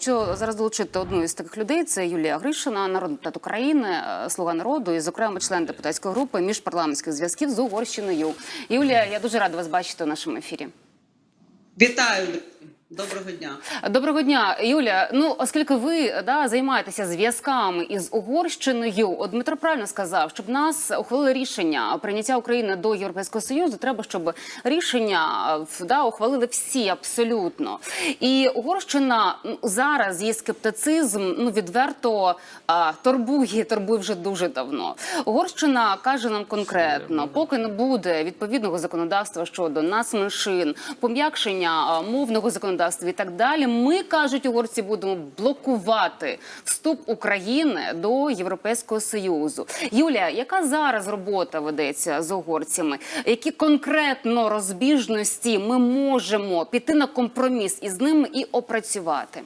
хочу зараз долучити одну із таких людей. Це Юлія Гришина, народний депутат України, е, слуга народу, і, зокрема, член депутатської групи міжпарламентських зв'язків з Угорщиною. Юлія, я дуже рада вас бачити у нашому ефірі. Вітаю, доброго дня. Доброго дня, Юля. Ну, оскільки ви да займаєтеся зв'язками із Угорщиною, от Дмитро правильно сказав, щоб нас ухвалили рішення прийняття України до Європейського союзу. Треба, щоб рішення да ухвалили всі абсолютно. І Угорщина зараз її скептицизм ну відверто а, турбує, турбує вже дуже давно. Угорщина каже нам конкретно, поки не буде відповідного законодавства щодо нацменшин, пом'якшення мовного законодавства і так далі. Ми кажуть, угорці будемо блокувати вступ України до Європейського союзу. Юлія, яка зараз робота ведеться з угорцями? Які конкретно розбіжності ми можемо піти на компроміс із ними і опрацювати?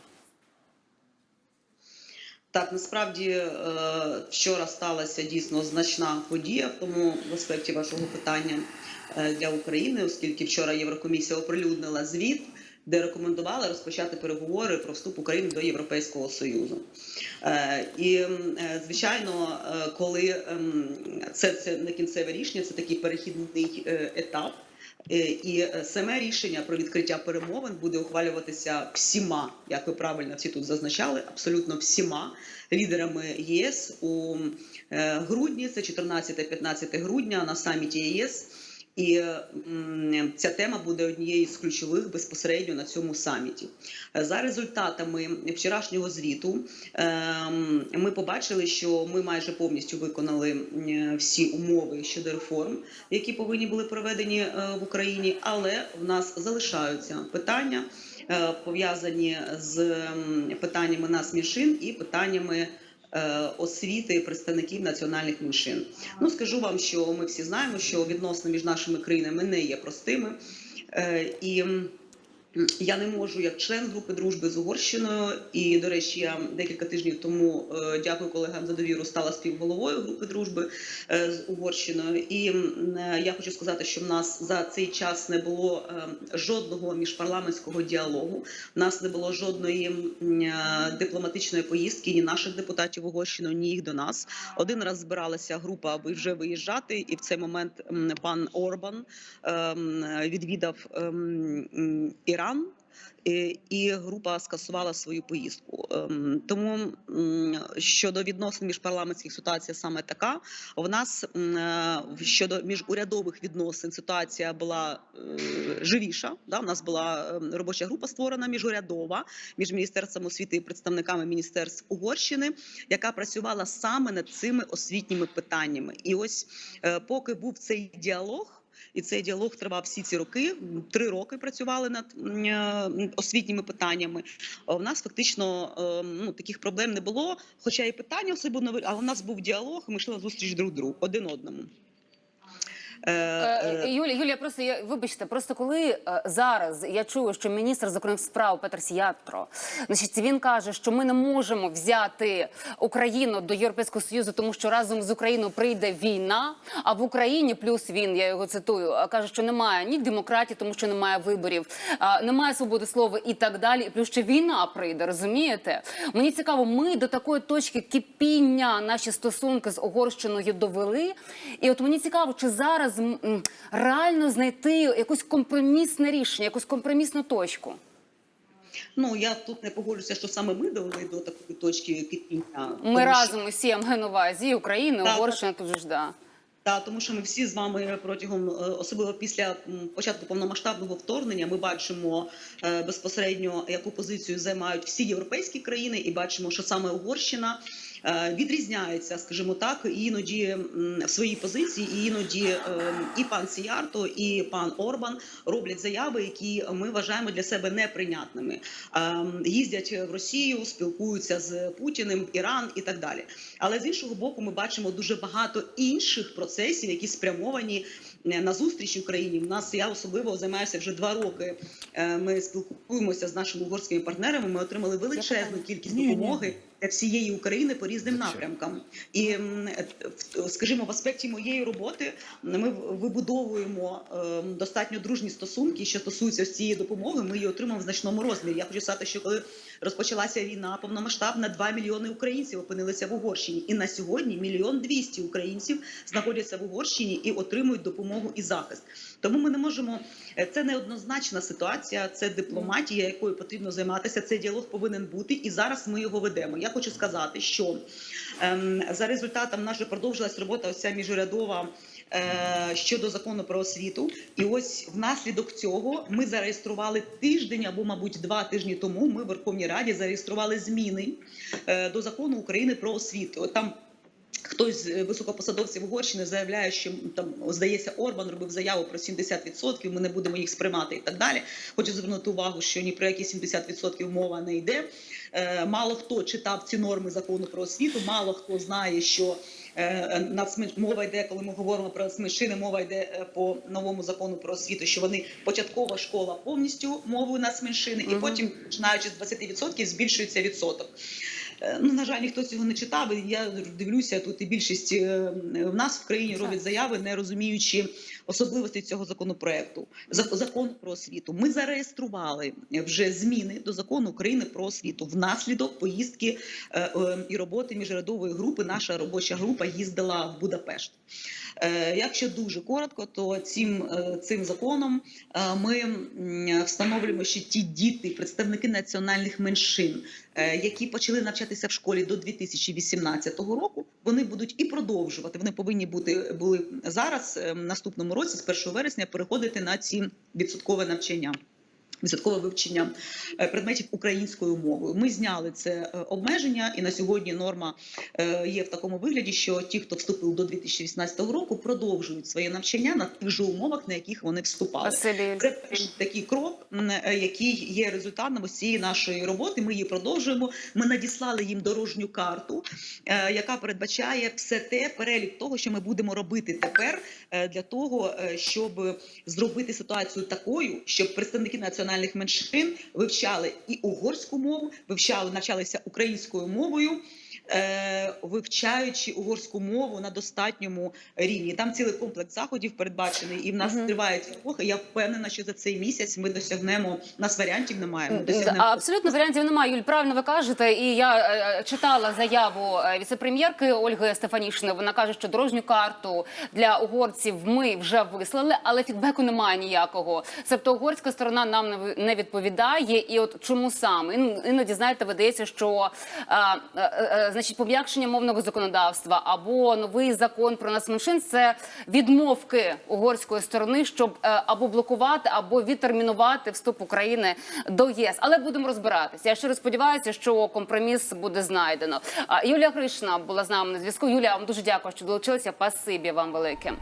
Так, насправді е, вчора сталася дійсно значна подія в тому в аспекті вашого питання е, для України, оскільки вчора Єврокомісія оприлюднила звіт, де рекомендувала розпочати переговори про вступ України до Європейського союзу. Е, І е, звичайно, е, коли ем, це, це не кінцеве рішення, це такий перехідний етап. І саме рішення про відкриття перемовин буде ухвалюватися всіма, як ви правильно всі тут зазначали, абсолютно всіма лідерами ЄС у грудні, це 14-15 грудня на саміті ЄС. І ця тема буде однією з ключових безпосередньо на цьому саміті. За результатами вчорашнього звіту ем, ми побачили, що ми майже повністю виконали всі умови щодо реформ, які повинні були проведені е, в Україні, але в нас залишаються питання е, пов'язані з питаннями нацменшин і питаннями. Е, Освіти представників національних меншин. Ну скажу вам, що ми всі знаємо, що відносини між нашими країнами не є простими, Е, і я не можу як член групи дружби з Угорщиною. І до речі, я декілька тижнів тому е, дякую колегам за довіру. Стала співголовою групи дружби е, з Угорщиною. І е, я хочу сказати, що в нас за цей час не було жодного міжпарламентського діалогу. В нас не було жодної дипломатичної поїздки ні наших депутатів Угорщину, ні їх до нас. Один раз збиралася група, аби вже виїжджати, і в цей момент пан Орбан ем, відвідав ем, м, Іран. І- група скасувала свою поїздку. Ем, Тому щодо відносин міжпарламентських ситуація саме така. В нас е, щодо міжурядових відносин ситуація була е, живіша. Да? У нас була ем, робоча група створена міжурядова між міністерством освіти і представниками міністерств Угорщини, яка працювала саме над цими освітніми питаннями. І ось е, поки був цей діалог. І цей діалог тривав всі ці роки. Три роки працювали над е, освітніми питаннями. У нас фактично е, ну, таких проблем не було. Хоча і питання особливо, але у нас був діалог. Ми йшли на зустріч друг другу один одному. Е, Е, е, Юлія, Юлія, просто я вибачте, просто коли зараз я чую, що міністр закордонних справ Петр Сіятро, значить він каже, що ми не можемо взяти Україну до Європейського союзу, тому що разом з Україною прийде війна. А в Україні плюс він, я його цитую, каже, що немає ні демократії, тому що немає виборів, немає свободи слова і так далі. І плюс ще війна прийде, розумієте? Мені цікаво, ми до такої точки кипіння наші стосунки з Угорщиною довели. І от мені цікаво, чи зараз реально знайти якусь компромісне рішення, якусь компромісну точку. ну я тут не погоджуся, що саме ми довели до такої точки кипіння. Ми тому що- разом усі я маю на увазі Україна, Так, Угорщина тут же ж да. Та тому, що ми всі з вами протягом, е, особливо після початку повномасштабного вторгнення, ми бачимо е, безпосередньо, яку позицію займають всі європейські країни, і бачимо, що саме Угорщина відрізняється, скажімо так, іноді в своїй позиції, і іноді е, і пан Сіярто, і пан Орбан роблять заяви, які ми вважаємо для себе неприйнятними. Е, Їздять в Росію, спілкуються з Путіним, Іран і так далі. Але з іншого боку, ми бачимо дуже багато інших процесів, які спрямовані е, на зустріч Україні. У нас я особливо займаюся вже два роки. Е, Ми спілкуємося з нашими угорськими партнерами. Ми отримали величезну кількість допомоги всієї України по різним напрямкам. І е, в- скажімо, в аспекті моєї роботи ми вибудовуємо е, достатньо дружні стосунки, що стосуються ось цієї допомоги. Ми її отримаємо в значному розмірі. Я хочу сказати, що коли розпочалася війна повномасштабна. 2 мільйони українців опинилися в Угорщині, і на сьогодні мільйон двісті українців знаходяться в Угорщині і отримують допомогу і захист. Тому ми не можемо. е, Це неоднозначна ситуація, це дипломатія, якою потрібно займатися. Цей діалог повинен бути, і зараз ми його ведемо. Я хочу сказати, що ем, за результатом нашої продовжилась робота ось ця міжурядова е, щодо закону про освіту. І ось внаслідок цього ми зареєстрували тиждень або, мабуть, два тижні тому. Ми в Верховній Раді зареєстрували зміни е, до закону України про освіту. Там Хтось з високопосадовців Угорщини заявляє, що там здається, Орбан робив заяву про 70%, Ми не будемо їх сприймати і так далі. Хочу звернути увагу, що ні про які 70% мова не йде. Е, Мало хто читав ці норми закону про освіту, мало хто знає, що е, мова йде, коли ми говоримо про нацменшини, мова йде е, по новому закону про освіту, що вони початкова школа повністю мовою нацменшини, і потім, починаючи з 20%, збільшується відсоток. Е, Ну, на жаль, ніхто цього не читав. і Я дивлюся, тут і більшість е, в нас в країні робить роблять заяви, не розуміючи особливостей цього законопроекту. Закон про освіту. Ми зареєстрували вже зміни до закону України про освіту внаслідок поїздки е, е, і роботи міжрядової групи. Наша робоча група їздила в Будапешт. Е, Якщо дуже коротко, то цим, цим законом ми встановлюємо, що ті діти, представники національних меншин, які почали навчатися в школі до 2018 року, вони будуть і продовжувати. Вони повинні бути були зараз, наступному році, з 1 вересня, переходити на ці відсоткове навчання. Відсоткове вивчення е, предметів українською мовою. Ми зняли це е, обмеження, і на сьогодні норма е, є в такому вигляді, що ті, хто вступив до 2018 року, продовжують своє навчання на тих же умовах, на яких вони вступали. Спасибі. Це такий крок, який є результатом ось цієї нашої роботи. Ми її продовжуємо. Ми надіслали їм дорожню карту, яка передбачає все те перелік того, що ми будемо робити тепер для того, щоб зробити ситуацію такою, щоб представники національних меншин вивчали і угорську мову, вивчали, навчалися українською мовою. Е, Вивчаючи угорську мову на достатньому рівні, там цілий комплекс заходів передбачений, і в нас Мгм. триває епоха. Я впевнена, що за цей місяць ми досягнемо. Нас варіантів немає. Ми досягнемо Абсолютно варіантів немає. Юль, правильно ви кажете. І я е, читала заяву е, віцепрем'єрки Ольги Стефанішини. Вона каже, що дорожню карту для угорців ми вже вислали, але фідбеку немає ніякого. Тобто угорська сторона нам не відповідає. І от чому саме іноді знаєте, видається, що е, е, е, значить пом'якшення мовного законодавства або новий закон про нацменшин це відмовки угорської сторони, щоб е, або блокувати, або відтермінувати вступ України до ЄС. Але будемо розбиратися. Я щиро сподіваюся, що компроміс буде знайдено. Юлія Гришна була з нами на зв'язку. Юлія, вам дуже дякую, що долучилися. Пасибі вам велике.